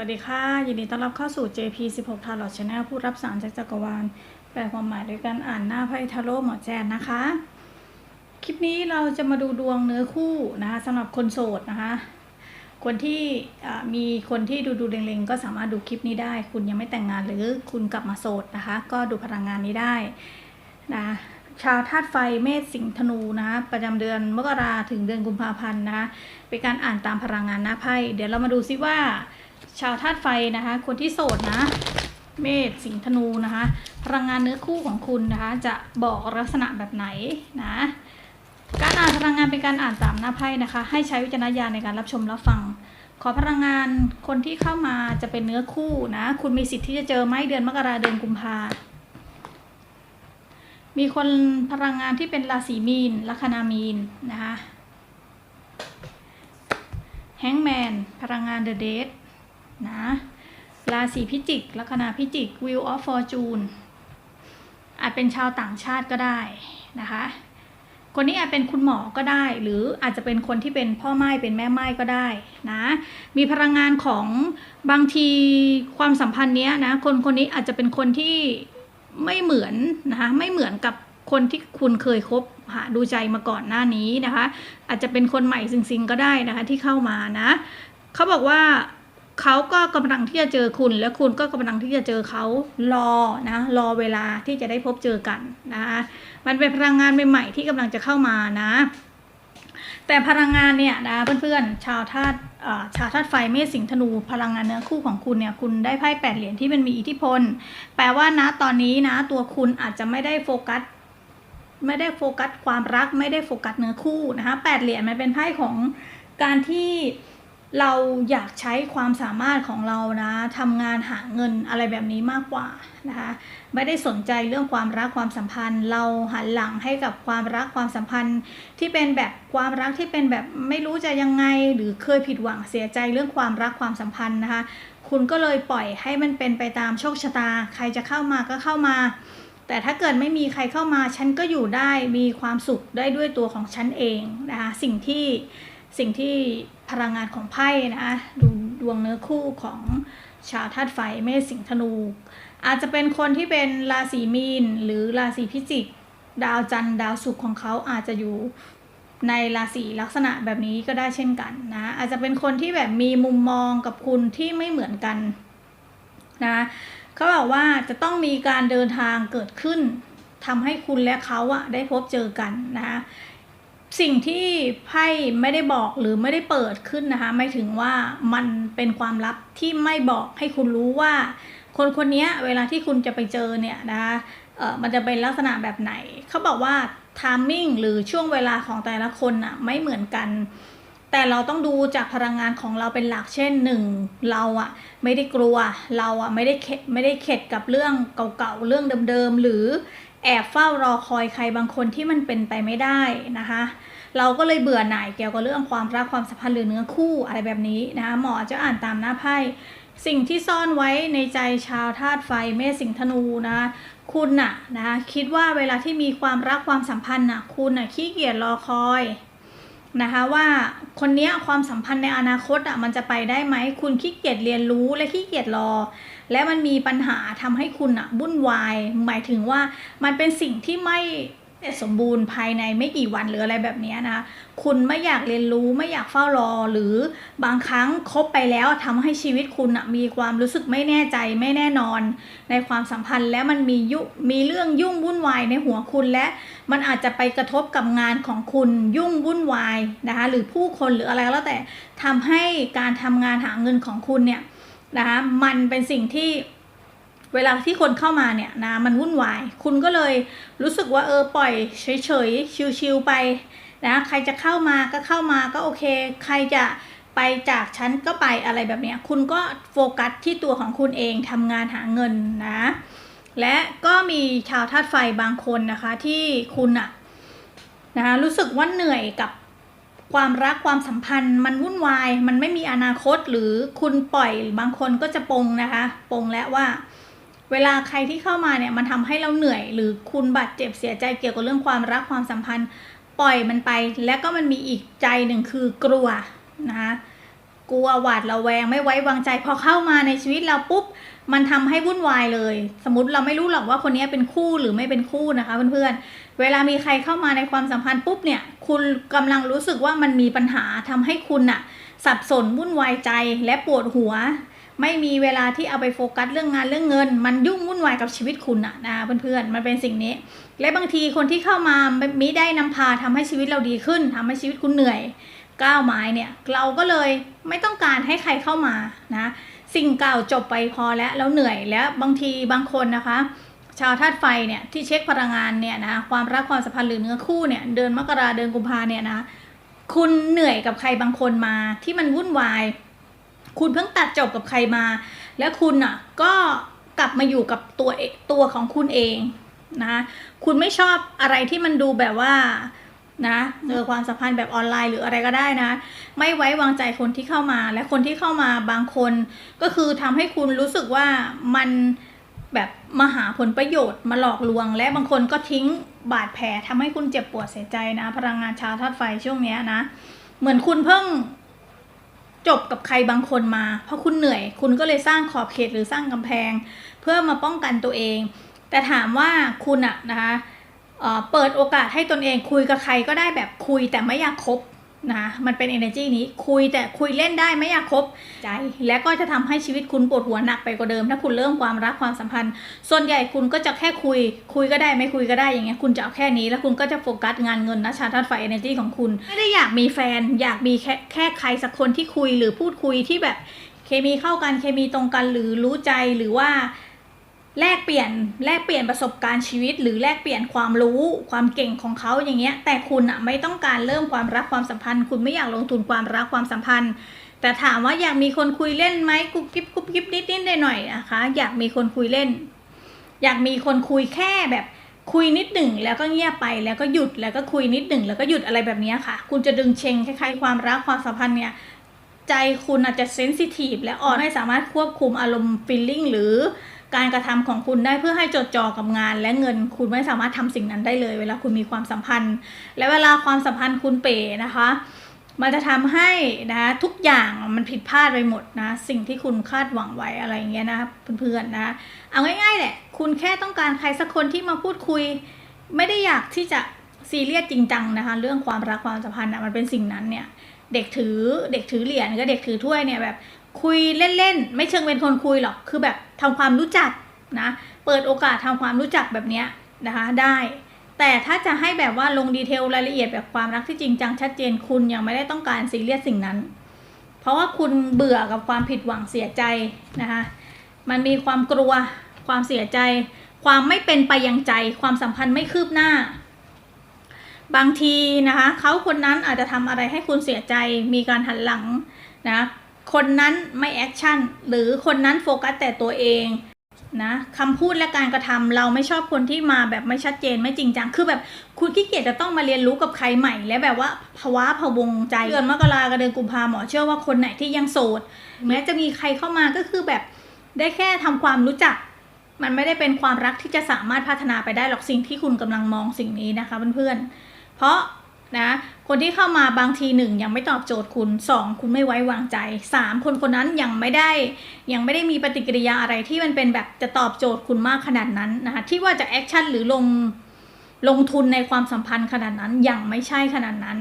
วัสดีค่ะ ยินดีต้อนรับเข้าสู่ JP 16 t a r o t Channel ผู้รับสารจากจักรวาล แปลความหมายด้วยการอ่านหน้าไพ่ทาโร่หมอแจนนะคะ คลิปนี้เราจะมาดูดวงเนื้อคู่นะคะสำหรับคนโสดนะคะ คนที่มีคนที่ดูดูเล็งๆ ก็สามารถดูคลิปนี้ได้ คุณยังไม่แต่งงานหรือคุณกลับมาโสดนะคะ ก็ดูพลังงานนี้ได้นะชาวธาตุไฟเมษสิงห์ธนูนะคะประจำเดือนมกราถึงเดือนกุมภาพันธ์นะคะเป็นการอ่านตามพลังงานหน้าไพ่เดี๋ยวเรามาดูซิว่า ชาวธาตุไฟนะคะ คนที่โสดนะ เมษสิงห์ธนูนะคะ พลังงานเนื้อคู่ของคุณนะคะ จะบอกลักษณะแบบไหนนะการอ่านพลังงานเป็นการอ่านตามหน้าไพ่นะคะ ให้ใช้วิจารณญาณในการรับชมรับฟัง ขอพลังงานคนที่เข้ามาจะเป็นเนื้อคู่นะ คุณมีสิทธิ์ที่จะเจอไหมเดือนมกราเดือนกุมภามีคนพลังงานที่เป็นราศีมีนลัคนามีนนะคะแฮงแมนพลังงานเดอะเดท นะ ราศีพิจิกลัคนาพิจิก Wheel of Fortune อาจเป็นชาวต่างชาติก็ได้นะคะ คนนี้อาจเป็นคุณหมอก็ได้ หรืออาจจะเป็นคนที่เป็นพ่อไม้เป็นแม่ไม้ก็ได้นะ มีพลังงานของบางทีความสัมพันธ์เนี้ยนะ คนคนนี้อาจจะเป็นคนที่ไม่เหมือนนะคะไม่เหมือนกับคนที่คุณเคยคบหาดูใจมาก่อนหน้านี้นะคะ อาจจะเป็นคนใหม่ซิงๆก็ได้นะคะที่เข้ามานะเขาบอกว่า เขาก็กำลังที่จะเจอคุณ และคุณก็กำลังที่จะเจอเขารอนะรอเวลาที่จะได้พบเจอกันนะคะมันเป็นพลังงานใหม่ๆที่กำลังจะเข้ามานะ แต่พลังงานเนี่ยนะเพื่อนๆชาวธาตุชาวธาตุไฟเมษสิงธนูพลังงานเนื้อคู่ของคุณเนี่ยคุณได้ไพ่แปดเหรียญที่มันมีอิทธิพล แปลว่านะตอนนี้นะตัวคุณอาจจะไม่ได้โฟกัสไม่ได้โฟกัสความรักไม่ได้โฟกัสเนื้อคู่นะคะแปดเหรียญมันเป็นไพ่ของการที่ เราอยากใช้ความสามารถของเรานะทำงานหาเงินอะไรแบบนี้มากกว่านะคะไม่ได้สนใจเรื่องความรักความสัมพันธ์ เราหันหลังให้กับความรักความสัมพันธ์ ที่เป็นแบบความรักที่เป็นแบบไม่รู้จะยังไง หรือเคยผิดหวังเสียใจเรื่องความรักความสัมพันธ์นะคะ คุณก็เลยปล่อยให้มันเป็นไปตามโชคชะตา ใครจะเข้ามาก็เข้ามา แต่ถ้าเกิดไม่มีใครเข้ามาฉันก็อยู่ได้มีความสุขได้ด้วยตัวของฉันเองนะคะสิ่งที่ สิ่งที่พลังงานของไพ่นะดูดวงเนื้อคู่ของชาวธาตุไฟเมษสิงห์ธนู อาจจะเป็นคนที่เป็นราศีมีนหรือราศีพิจิก ดาวจันทร์ดาวศุกร์ของเขาอาจจะอยู่ในราศีลักษณะแบบนี้ก็ได้เช่นกันนะอาจจะเป็นคนที่แบบมีมุมมองกับคุณที่ไม่เหมือนกันนะเขาบอกว่าจะต้องมีการเดินทางเกิดขึ้นทำให้คุณและเขาอะได้พบเจอกันนะ สิ่งที่ไพ่ไม่ได้บอกหรือไม่ได้เปิดขึ้นนะคะไม่ถึงว่ามันเป็นความลับที่ไม่บอกให้คุณรู้ว่า คนคนนี้เวลาที่คุณจะไปเจอเนี่ยนะคะเออมันจะเป็นลักษณะแบบไหน เขาบอกว่าทามมิ่งหรือช่วงเวลาของแต่ละคนอะไม่เหมือนกัน แต่เราต้องดูจากพลังงานของเราเป็นหลักเช่นหนึ่งเราอะไม่ได้กลัวเราอะไม่ได้เข็ดไม่ได้เข็ดกับเรื่องเก่าๆเรื่องเดิมๆหรือ แอบเฝ้ารอคอยใครบางคนที่มันเป็นไปไม่ได้นะคะ เราก็เลยเบื่อหน่ายเกี่ยวกับเรื่องความรักความสัมพันธ์หรือเนื้อคู่อะไรแบบนี้นะคะหมอจะอ่านตามหน้าไพ่สิ่งที่ซ่อนไว้ในใจชาวธาตุไฟเมษสิงธนูนะคะคุณน่ะนะคะคิดว่าเวลาที่มีความรักความสัมพันธ์น่ะคุณน่ะขี้เกียจรอคอย นะคะว่าคนนี้ความสัมพันธ์ในอนาคตอะมันจะไปได้ไหมคุณขี้เกียจเรียนรู้และขี้เกียจรอ และมันมีปัญหาทำให้คุณอะวุ่นวาย หมายถึงว่ามันเป็นสิ่งที่ไม่ สมบูรณ์ภายในไม่กี่วันหรืออะไรแบบนี้นะ คุณไม่อยากเรียนรู้ไม่อยากเฝ้ารอ หรือบางครั้งคบไปแล้วทำให้ชีวิตคุณอะมีความรู้สึกไม่แน่ใจไม่แน่นอน ในความสัมพันธ์และมันมียุมีเรื่องยุ่งวุ่นวายในหัวคุณและมันอาจจะไปกระทบกับงานของคุณยุ่งวุ่นวายนะคะหรือผู้คนหรืออะไรก็แล้วแต่ทำให้การทำงานหาเงินของคุณเนี่ยนะคะมันเป็นสิ่งที่ เวลาที่คนเข้ามาเนี่ยนะมันวุ่นวาย คุณก็เลยรู้สึกว่าเออปล่อยเฉยๆชิวๆไปนะใครจะเข้ามาก็เข้ามาก็โอเค ใครจะไปจากฉันก็ไปอะไรแบบเนี้ยคุณก็โฟกัสที่ตัวของคุณเองทำงานหาเงินนะ และก็มีชาวธาตุไฟบางคนนะคะที่คุณอะนะคะรู้สึกว่าเหนื่อยกับความรักความสัมพันธ์มันวุ่นวาย มันไม่มีอนาคตหรือคุณปล่อยบางคนก็จะปงนะคะ ปงแล้วว่า เวลาใครที่เข้ามาเนี่ยมันทำให้เราเหนื่อย หรือคุณบาดเจ็บเสียใจเกี่ยวกับเรื่องความรักความสัมพันธ์ ปล่อยมันไป แล้วก็มันมีอีกใจหนึ่งคือกลัวนะคะกลัวหวาดระแวงไม่ไว้วางใจพอเข้ามาในชีวิตเราปุ๊บมันทำให้วุ่นวายเลย สมมติเราไม่รู้หรอกว่าคนนี้เป็นคู่หรือไม่เป็นคู่นะคะเพื่อนๆเวลามีใครเข้ามาในความสัมพันธ์ปุ๊บเนี่ย คุณกำลังรู้สึกว่ามันมีปัญหาทำให้คุณอะสับสนวุ่นวายใจและปวดหัว ไม่มีเวลาที่เอาไปโฟกัสเรื่องงานเรื่องเงิน มันยุ่งวุ่นวายกับชีวิตคุณอะนะเพื่อนๆมันเป็นสิ่งนี้ และบางทีคนที่เข้ามามิได้นำพาทำให้ชีวิตเราดีขึ้นทำให้ชีวิตคุณเหนื่อยก้าวไม้เนี่ยเราก็เลยไม่ต้องการให้ใครเข้ามานะสิ่งเก่าจบไปพอแล้วแล้วเหนื่อยแล้วบางทีบางคนนะคะ ชาวธาตุไฟเนี่ยที่เช็คพลังงานเนี่ยนะความรักความสัมพันธ์หรือเนื้อคู่เนี่ยเดือนมกราเดือนกุมภาเนี่ยนะคุณเหนื่อยกับใครบางคนมาที่มันวุ่นวาย คุณเพิ่งตัดจบกับใครมา แล้วคุณอะก็กลับมาอยู่กับตัวตัวของคุณเองนะคุณไม่ชอบอะไรที่มันดูแบบว่านะเออความสัมพันธ์แบบออนไลน์หรืออะไรก็ได้นะ ไม่ไว้วางใจคนที่เข้ามา และคนที่เข้ามาบางคน ก็คือทำให้คุณรู้สึกว่ามันแบบมาหาผลประโยชน์มาหลอกลวง และบางคนก็ทิ้งบาดแผลทำให้คุณเจ็บปวดเสียใจนะ พลังงานชาวธาตุไฟช่วงเนี้ยนะ เหมือนคุณเพิ่ง จบกับใครบางคนมา เพราะคุณเหนื่อย คุณก็เลยสร้างขอบเขตหรือสร้างกำแพง เพื่อมาป้องกันตัวเอง แต่ถามว่าคุณอะนะคะเเปิดโอกาสให้ตนเองคุยกับใครก็ได้แบบคุยแต่ไม่อยากคบ นะมันเป็น energy นี้คุยแต่คุยเล่นได้ไม่อยากคบใจ และก็จะทำให้ชีวิตคุณปวดหัวหนักไปกว่าเดิม ถ้าคุณเริ่มความรักความสัมพันธ์ ส่วนใหญ่คุณก็จะแค่คุย คุยก็ได้ไม่คุยก็ได้อย่างเงี้ยคุณจะเอาแค่นี้แล้วคุณก็จะโฟกัสงานเงินนะชาร์ทัดไฟ energy ของคุณ ไม่ได้อยากมีแฟน อยากมีแค่แค่ใครสักคนที่คุยหรือพูดคุยที่แบบเคมีเข้ากันเคมีตรงกันหรือรู้ใจหรือว่า แลกเปลี่ยนแลกเปลี่ยนประสบการณ์ชีวิต หรือแลกเปลี่ยนความรู้ความเก่งของเขาอย่างเงี้ยแต่คุณอะไม่ต้องการเริ่มความรักความสัมพันธ์ คุณไม่อยากลงทุนความรักความสัมพันธ์ แต่ถามว่าอยากมีคนคุยเล่นไหมกุ๊บกิ๊บกุ๊บกิ๊บนิดนิดหน่อยหน่อยนะคะ อยากมีคนคุยเล่น อยากมีคนคุยแค่แบบคุยนิดหนึ่งแล้วก็เงียบไปแล้วก็หยุดแล้วก็คุยนิดหนึ่งแล้วก็หยุดอะไรแบบนี้ค่ะ คุณจะดึงเชงคล้ายๆความรักความสัมพันธ์เนี่ยใจคุณอาจจะเซนซิทีฟและอ่อนไม่สามารถควบคุมอารมณ์ฟีลลิ่งหรือ การกระทำของคุณได้เพื่อให้จดจ่อกับงาน และเงินคุณไม่สามารถทำสิ่งนั้นได้เลย เวลาคุณมีความสัมพันธ์ และเวลาความสัมพันธ์คุณเป๋นะคะ มันจะทำให้นะทุกอย่างมันผิดพลาดไปหมดนะสิ่งที่คุณคาดหวังไว้อะไรอย่างเงี้ยนะเพื่อนๆนะเอาง่ายๆแหละคุณแค่ต้องการใครสักคนที่มาพูดคุย ไม่ได้อยากที่จะซีเรียสจริงจังนะคะ เรื่องความรักความสัมพันธ์อะมันเป็นสิ่งนั้นเนี่ยเด็กถือเด็กถือเหรียญก็เด็กถือถ้วยเนี่ยแบบ คุยเล่นๆ ไม่เชิงเป็นคนคุยหรอก คือแบบทำความรู้จักนะ เปิดโอกาสทำความรู้จักแบบนี้นะคะได้ แต่ถ้าจะให้แบบว่าลงดีเทลรายละเอียดแบบความรักที่จริงจังชัดเจนคุณยังไม่ได้ต้องการซีเรียสสิ่งนั้น เพราะว่าคุณเบื่อกับความผิดหวังเสียใจนะคะ มันมีความกลัว ความเสียใจ ความไม่เป็นไปอย่างใจ ความสัมพันธ์ไม่คืบหน้า บางทีนะคะเขาคนนั้นอาจจะทำอะไรให้คุณเสียใจ มีการหันหลังนะ คนนั้นไม่แอคชั่นหรือคนนั้นโฟกัสแต่ตัวเองนะคำพูดและการกระทำเราไม่ชอบคนที่มาแบบไม่ชัดเจนไม่จริงจังคือแบบคุณขี้เกียจจะต้องมาเรียนรู้กับใครใหม่ และแบบว่าภาวะพะวงใจเดือนมกรากับเดือนกุมภาหมอเชื่อว่าคนไหนที่ยังโสด แม้จะมีใครเข้ามาก็คือแบบได้แค่ทำความรู้จัก มันไม่ได้เป็นความรักที่จะสามารถพัฒนาไปได้หรอกสิ่งที่คุณกำลังมองสิ่งนี้นะคะเพื่อนๆเพราะ นะคนที่เข้ามาบางทีหนึ่งยังไม่ตอบโจทย์คุณสองคุณไม่ไว้วางใจสามคนคนนั้นยังไม่ได้ยังไม่ได้มีปฏิกิริยาอะไรที่มันเป็นแบบจะตอบโจทย์คุณมากขนาดนั้นนะคะที่ว่าจะแอคชั่นหรือลงลงทุนในความสัมพันธ์ขนาดนั้นยังไม่ใช่ขนาดนั้น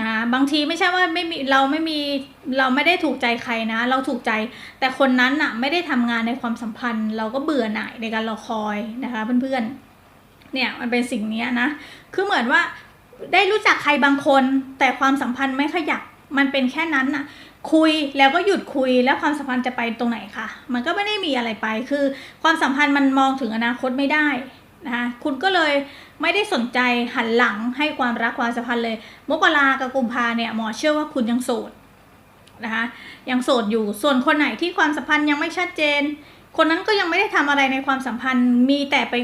นะบางทีไม่ใช่ว่าไม่มีเราไม่มีเราไม่ได้ถูกใจใครนะ เราถูกใจ แต่คนนั้นน่ะไม่ได้ทำงานในความสัมพันธ์ เราก็เบื่อหน่ายในการรอคอยนะคะเพื่อนๆเนี่ยมันเป็นสิ่งนี้นะคือเหมือนว่า ได้รู้จักใครบางคน แต่ความสัมพันธ์ไม่ขยับมันเป็นแค่นั้นน่ะ คุยแล้วก็หยุดคุยแล้วความสัมพันธ์จะไปตรงไหนคะมันก็ไม่ได้มีอะไรไป คือความสัมพันธ์มันมองถึงอนาคตไม่ได้นะคะคุณก็เลยไม่ได้สนใจหันหลังให้ความรักความสัมพันธ์เลย มกรากับกุมภาเนี่ยหมอเชื่อว่าคุณยังโสดนะคะยังโสดอยู่ส่วนคนไหนที่ความสัมพันธ์ยังไม่ชัดเจน คนนั้นก็ยังไม่ได้ทำอะไรในความสัมพันธ์ มีแต่ไป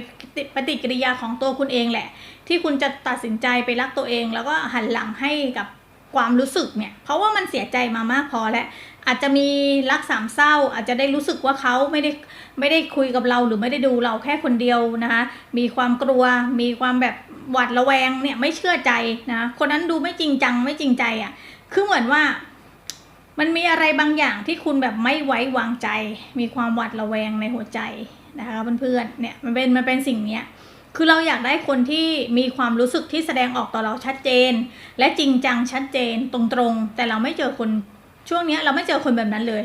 ปฏิกิริยาของตัวคุณเองแหละ ที่คุณจะตัดสินใจไปรักตัวเอง แล้วก็หันหลังให้กับความรู้สึกเนี่ย เพราะว่ามันเสียใจมามากพอแล้วอาจจะมีรักสามเศร้า อาจจะได้รู้สึกว่าเขาไม่ได้ไม่ได้คุยกับเราหรือไม่ได้ดูเราแค่คนเดียวนะคะมีความกลัว มีความแบบหวาดระแวงเนี่ยไม่เชื่อใจนะคนนั้นดูไม่จริงจังไม่จริงใจอะ่ะคือเหมือนว่า มันมีอะไรบางอย่างที่คุณแบบไม่ไว้วางใจ มีความหวาดระแวงในหัวใจนะคะเพื่อนๆเนี่ยมันเป็นมันเป็นสิ่งเนี้ยคือเราอยากได้คนที่มีความรู้สึกที่แสดงออกต่อเราชัดเจน และจริงจังชัดเจนตรงๆ แต่เราไม่เจอคนช่วงเนี้ยเราไม่เจอคนแบบนั้นเลย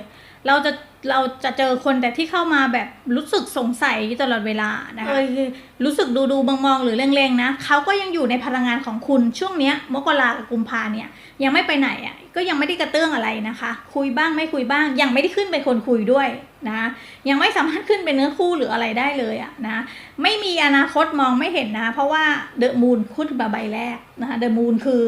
เราจะ เราจะเจอคนแต่ที่เข้ามาแบบรู้สึกสงสัยอยู่ตลอดเวลานะคะเออรู้สึกดูดูมองมองๆหรือเร่งๆนะเขาก็ยังอยู่ในพลังงานของคุณช่วงเนี้ยมกรากับกุมภาเนี่ยยังไม่ไปไหนอะก็ยังไม่ได้กระเตื้องอะไรนะคะ คุยบ้างไม่คุยบ้าง ยังไม่ได้ขึ้นเป็นคนคุยด้วยนะยังไม่สามารถขึ้นเป็นเนื้อคู่หรืออะไรได้เลยอะนะไม่มีอนาคตมองไม่เห็นนะ เพราะว่าเดอะมูนขึ้นมาใบแรกนะคะเดอะมูนคือ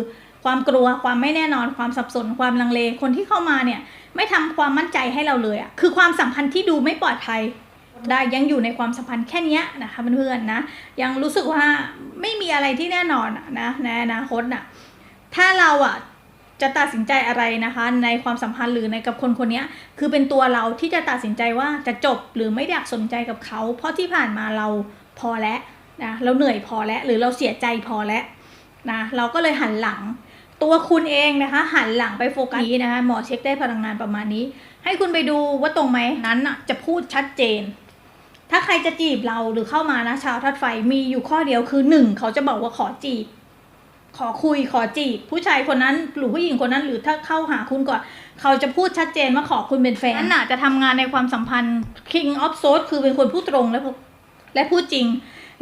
ความกลัวความไม่แน่นอนความสับสนความลังเลคนที่เข้ามาเนี่ย ไม่ทำความมั่นใจให้เราเลยอะคือความสัมพันธ์ที่ดูไม่ปลอดภัยได้ยังอยู่ในความสัมพันธ์แค่นี้นะคะเพื่อนๆนะยังรู้สึกว่าไม่มีอะไรที่แน่นอนนะในอนาคตน่ะถ้าเราอะจะตัดสินใจอะไรนะคะ ในความสัมพันธ์หรือในกับคนคนนี้คือเป็นตัวเราที่จะตัดสินใจว่าจะจบหรือไม่อยากสนใจกับเขา เพราะที่ผ่านมาเราพอแล้วนะเราเหนื่อยพอแล้วหรือเราเสียใจพอแล้วนะเราก็เลยหันหลัง ตัวคุณเองนะคะ หันหลังไปโฟกัสนี้นะคะหมอเช็คได้พลังงานประมาณนี้ ให้คุณไปดูว่าตรงไหมนั้นน่ะจะพูดชัดเจน ถ้าใครจะจีบเราหรือเข้ามานะชาวทัดไฟมีอยู่ข้อเดียวคือหนึ่งเขาจะบอกว่าขอจีบ ขอคุยขอจีบ ผู้ชายคนนั้นหรือผู้หญิงคนนั้นหรือถ้าเข้าหาคุณก่อน เขาจะพูดชัดเจนว่าขอคุณเป็นแฟนนั่นน่ะจะทำงานในความสัมพันธ์ King of Swords คือเป็นคนพูดตรงและพูดและพูดจริง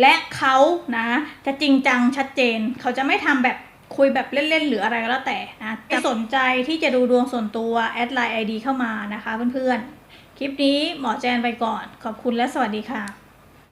และเขานะ จะจริงจังชัดเจน เขาจะไม่ทำแบบ คุยแบบเล่นๆหรืออะไรก็แล้วแต่นะถ้าสนใจที่จะดูดวงส่วนตัวแอดไลน์ไอดีเข้ามานะคะเพื่อนๆ คลิปนี้หมอแจนไปก่อน ขอบคุณและสวัสดีค่ะ